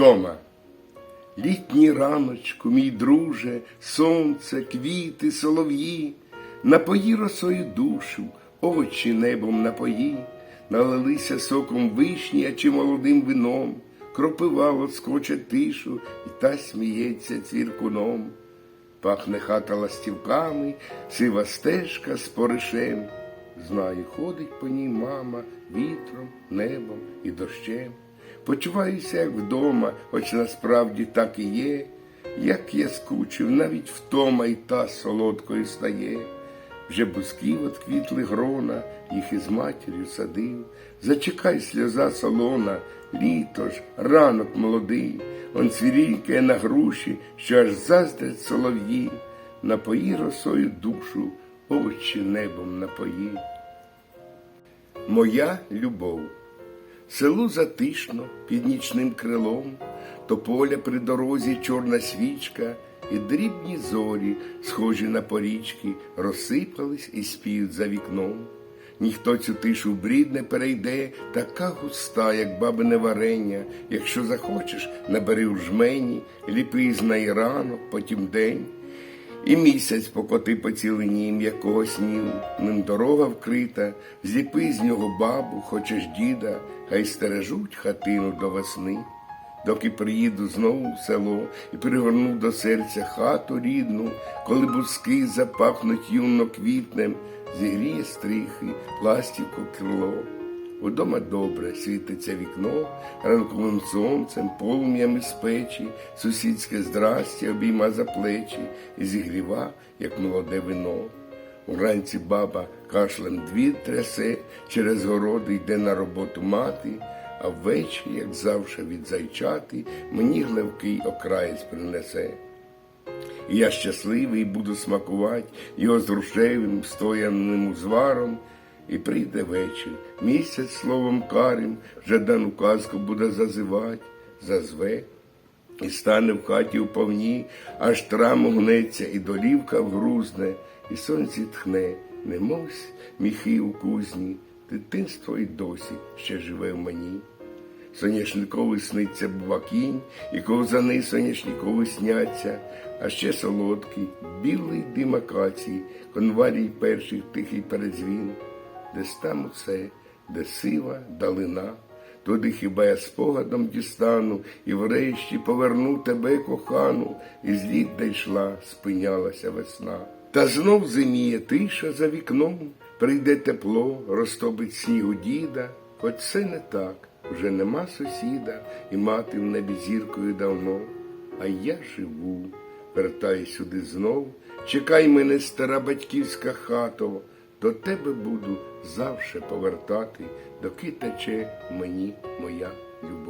вдома. Літній раночку, мій друже, сонце, квіти, солов'ї, напої росою душу, очі небом напої, налилися соком вишні, а чи молодим вином, кропива лоскоче тишу, і та сміється цвіркуном. Пахне хата ластівками, сива стежка з поришем. Знаю, ходить по ній мама вітром, небом і дощем. Почуваюся, як вдома, хоч насправді так і є. Як я скучив, навіть втома й та солодкою стає. Вже бусків от квітли грона, їх із матір'ю садив. Зачекай сльоза солона, літо ж, ранок молодий, он цвірінькає на груші, що аж заздрять солов'ї, напої росою душу, очі небом напої. Моя любов. Селу затишно під нічним крилом, то поля при дорозі чорна свічка, і дрібні зорі, схожі на порічки, розсипались і спіють за вікном. Ніхто цю тишу брід не перейде, така густа, як бабине варення. Якщо захочеш, набери в жмені, ліпи з неї ранок, потім день. І місяць покоти по цілині м'якого снігу, ним дорога вкрита, зліпи з нього бабу, хочеш діда, хай стережуть хатину до весни. Доки приїду знову в село і пригорну до серця хату рідну, коли бузки запахнуть юно квітнем, зігріє стрихи, ластівку крило. Удома добре світиться вікно, ранковим сонцем, полум'ям із печі, сусідське здрастя обійма за плечі і зігріва, як молоде вино. Уранці баба кашлем двір трясе, через городи йде на роботу мати, а ввечері, як завше від зайчати, мені гливкий окраєць принесе. І я щасливий буду смакувати його з рушевим, стояним узваром, і прийде вечір, місяць словом карим, вже дану казку буде зазивать, зазве, і стане в хаті уповні, аж траму гнеться, і долівка вгрузне, і сонце тхне, немовсь міхи у кузні, дитинство й досі ще живе в мені. Соняшниковий сниться бува кінь, і ковзани соняшникові сняться, а ще солодкий, білий дим акації, конвалій перших тихий передзвін, десь там усе, де сива далина, туди хіба я спогадом дістану, і врешті поверну тебе, кохану, і з літ йшла, спинялася весна. Та знов зиміє тиша за вікном, прийде тепло, розтопить снігу діда, хоч це не так. Вже нема сусіда, і мати в небі зіркою давно, а я живу, вертай сюди знов, чекай мене, стара батьківська хато, до тебе буду завше повертати, доки тече мені моя любов.